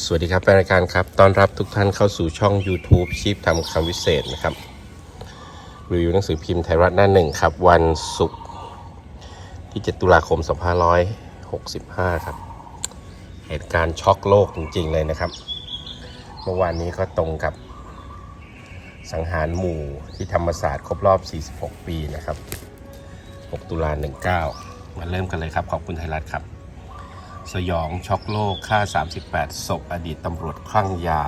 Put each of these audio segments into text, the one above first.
สวัสดีครับแฟนรายการครับ ต้อนรับทุกท่านเข้าสู่ช่อง YouTube ชีพทำคำวิเศษนะครับรีวิวหนังสือพิมพ์ไทยรัฐหน้าหนึ่งครับ วันศุกร์ที่ 7 ตุลาคม 2565 ครับ เหตุการณ์ช็อกโลกจริง ๆ เลยนะครับ เมื่อวานนี้ก็ตรงกับ สังหารหมู่ที่ธรรมศาสตร์ครบรอบ 46 ปีนะครับ 6 ตุลา19 มาเริ่มกันเลยครับ ขอบคุณไทยรัฐครับ สยองช็อกโลกฆ่า 38 ศพอดีตตำรวจคลั่งยา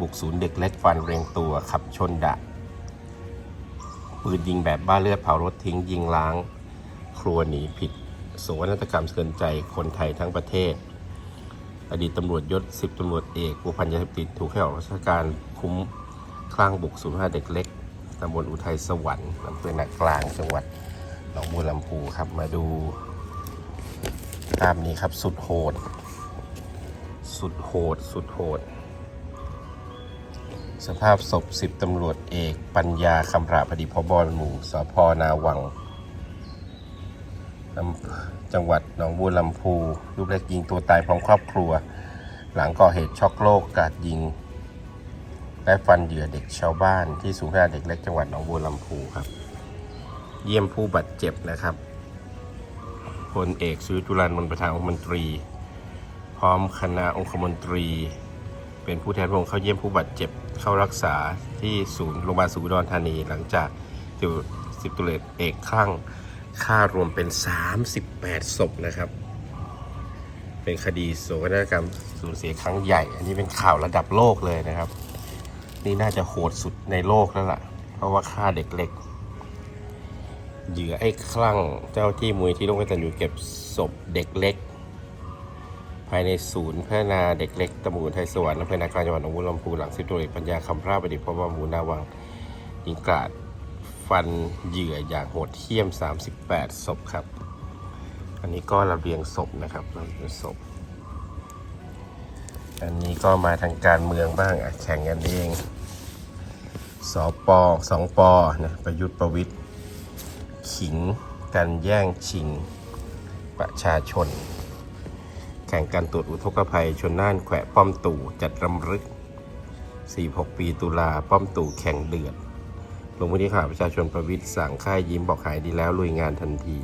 บุกศูนย์เด็กเล็กฟันเรียงตัวขับชนดะ ปืนยิงแบบบ้าเลือดเผารถทิ้งยิงล้าง ครัวหนีผิด โศกนาฏกรรมเทือนใจคนไทยทั้งประเทศ อดีตตำรวจยศ 10ตำรวจเอกผู้พันยาเสพติดถูกให้ออกราชการคุ้มคลั่งบุกศูนย์ห้าเด็กเล็กตำบลอุทัยสวรรค์อำเภอหนักกลางจังหวัดหนองบัวลำพูครับมาดู ภาพนี้ครับ สุดโหด สุดโหด สุดโหด สภาพศพสิบตำรวจเอกปัญญาคำราพดีพบอหมู่สพนาวัง จังหวัดหนองบัวลำพูลูกเล็กยิงตัวตายพร้อมครอบครัว หลังก่อเหตุช็อกโลกกาดยิง และฟันเหยื่อเด็กชาวบ้านที่สูงห้าเด็กเล็กจังหวัดหนองบัวลำพูครับ เยี่ยมผู้บาดเจ็บนะครับ พลเอกสุวิจุลานนท์ประธานองคมนตรี พร้อมคณะองคมนตรี เป็นผู้แทนพระองค์เข้าเยี่ยมผู้บาดเจ็บเข้ารักษาที่ศูนย์โรงพยาบาลศูนย์อุดรธานี หลังจากสิบตุเลตเอกข้างฆ่ารวมเป็น 38 ศพนะครับ เป็นคดีโศกนาฏกรรมสูญเสียครั้งใหญ่ อันนี้เป็นข่าวระดับโลกเลยนะครับ นี่น่าจะโหดสุดในโลกแล้วล่ะ เพราะว่าฆ่าเด็กเล็ก เหยื่อไอ้คลั่งเจ้าที่มูลที่ร่วมกันอยู่เก็บศพเด็กเล็ก ภายในศูนย์พัฒนาเด็กเล็กตำบลไทยสวรรค์อำเภอนากางจังหวัดหนองบัวลำพูหลังสิบตัวเอกปัญญาคำพราบดิพบมูนาวังยิงกราดฟันเหยื่ออย่างโหดเหี้ยม 38 ศพครับ อันนี้ก็ระเบียงศพนะครับระเบียงศพ อันนี้ก็มาทางการเมืองบ้างอะแข่งกันเองสอปอสองปอนะประยุทธ์ประวิทย์ ขิงกันแย่งชิง ประชาชน แข่งการตรวจอุทกภัยชนน่านแขวะป้อมตู่จัดรำลึก 46 ปีตุลาป้อมตู่แข่งเดือด ลงพื้นที่ข่าวประชาชนประวิทย์สั่งค่ายยิ้มบอกหายดีแล้วลุยงานทันที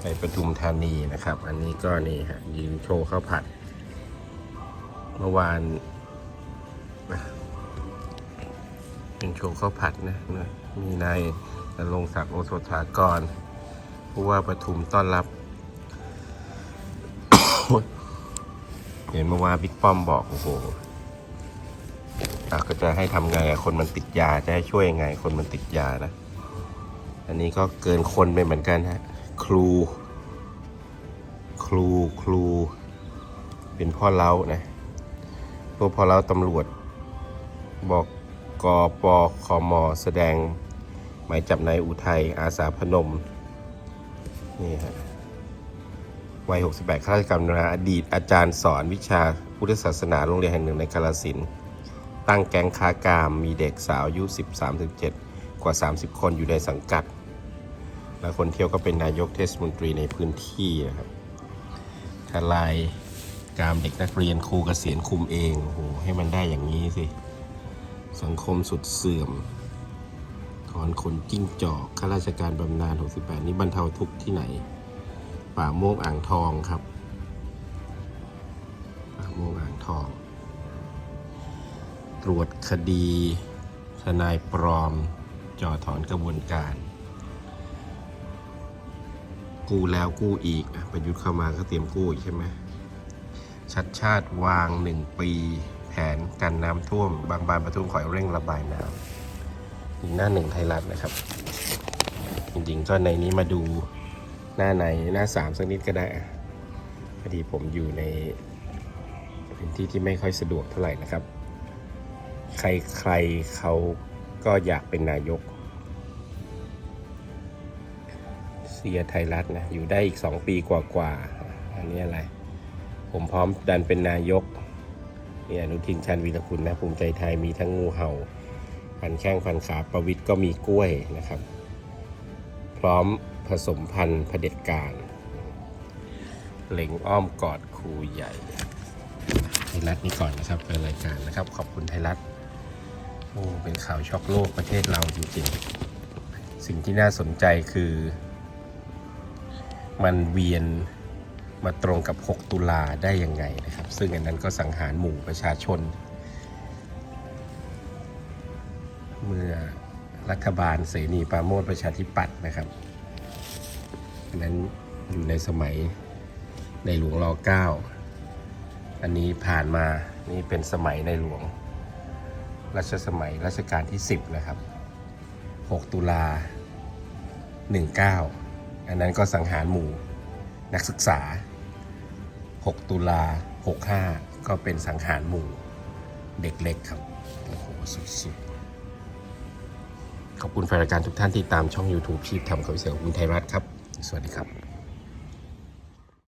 ไปประทุมธานีนะครับ อันนี้ก็นี่ฮะยืนโชว์ข้าวผัด เมื่อวาน เป็นโชว์ข้าวผัดนะนะมีนายนรงศักดิ์โอสถากรผู้ว่าปทุมต้อนรับ เห็นเมื่อวานบิ๊กป้อมบอกโอ้โหก็จะให้ทำไงคนมันติดยาจะให้ช่วยยังไง คนมันติดยานะ อันนี้ก็เกินคนไปเหมือนกันฮะ ครู ครูครู เป็นพ่อเล้านะพวกพ่อเล้าตำรวจ บอก กปคมแสดงหมายจับนายอุทัยอาสาพนม นี่ฮะวัย 68ข้าราชการนะอดีตอาจารย์สอนวิชาพุทธศาสนาโรงเรียนแห่งหนึ่งในกาลสินตั้งแก๊งค้ากาม มีเด็กสาวอายุ 13-17 กว่า 30 คนอยู่ในสังกัด และคนเที่ยวก็เป็นนายกเทศมนตรีในพื้นที่นะครับทลายกามเด็กนักเรียนครูเกษียณคุมเองโอ้โหให้มันได้อย่างนี้สิ สังคมสุดเสื่อม ถอนขนจิ้งจอกข้าราชการบำนาญ 68 นี่บรรเทาทุกข์ที่ไหน ป่าโมกอ่างทองครับ ป่าโมกอ่างทอง ตรวจคดี ทนายปลอม จ่อถอนกระบวนการ กู้แล้วกู้อีกประยุทธ์เข้ามาก็เตรียมกู้อีกใช่ไหมชัดชาติวางหนึ่งปี ผนกันน้ำท่วม บางบานประทุมขอยเร่งระบายน้ำอีกหน้าหนึ่งไทยรัฐนะครับ จริงๆก็ในนี้มาดูหน้าในหน้าสามสักนิดก็ได้อะพอดีผมอยู่ในพื้นที่ที่ไม่ค่อยสะดวกเท่าไหร่นะครับ ใครๆเขาก็อยากเป็นนายกเสียไทยรัฐนะอยู่ได้อีกสองปีกว่าๆอันนี้อะไร ผมพร้อมดันเป็นนายก นี่อนุทินชาญวีรกุลนะภูมิใจไทยมีทั้งงูเห่าพันแข้งพันขาประวิทย์ก็มีกล้วยนะครับ พร้อมผสมพันธุ์เผด็จการเหล่งอ้อมกอดครูใหญ่นัดนี้ก่อนนะครับเป็นรายการนะครับ ขอบคุณไทยรัฐโอ้เป็นข่าวช็อกโลกประเทศเราจริงๆ สิ่งที่น่าสนใจคือ มันเวียน มาตรงกับ 6 ตุลาได้ยังไงนะครับ ซึ่งอันนั้นก็สังหารหมู่ประชาชน เมื่อรัฐบาลเสนีปราโมทประชาธิปัตย์นะครับอันนั้นอยู่ในสมัยในหลวงรอเก้าอันนี้ผ่านมานี่เป็นสมัยในหลวงรัชสมัยรัชกาลที่ 10 นะครับ 6 ตุลา 19 อันนั้นก็สังหารหมู่ นักศึกษา 6 ตุลา 65 ก็เป็นสังหารหมู่เด็กเล็กครับ โอ้โห สุดๆ ขอบคุณแฟนรายการทุกท่านที่ตามช่อง YouTube ชีพทำข่าวเศษของคุณไทยรัฐครับ สวัสดีครับ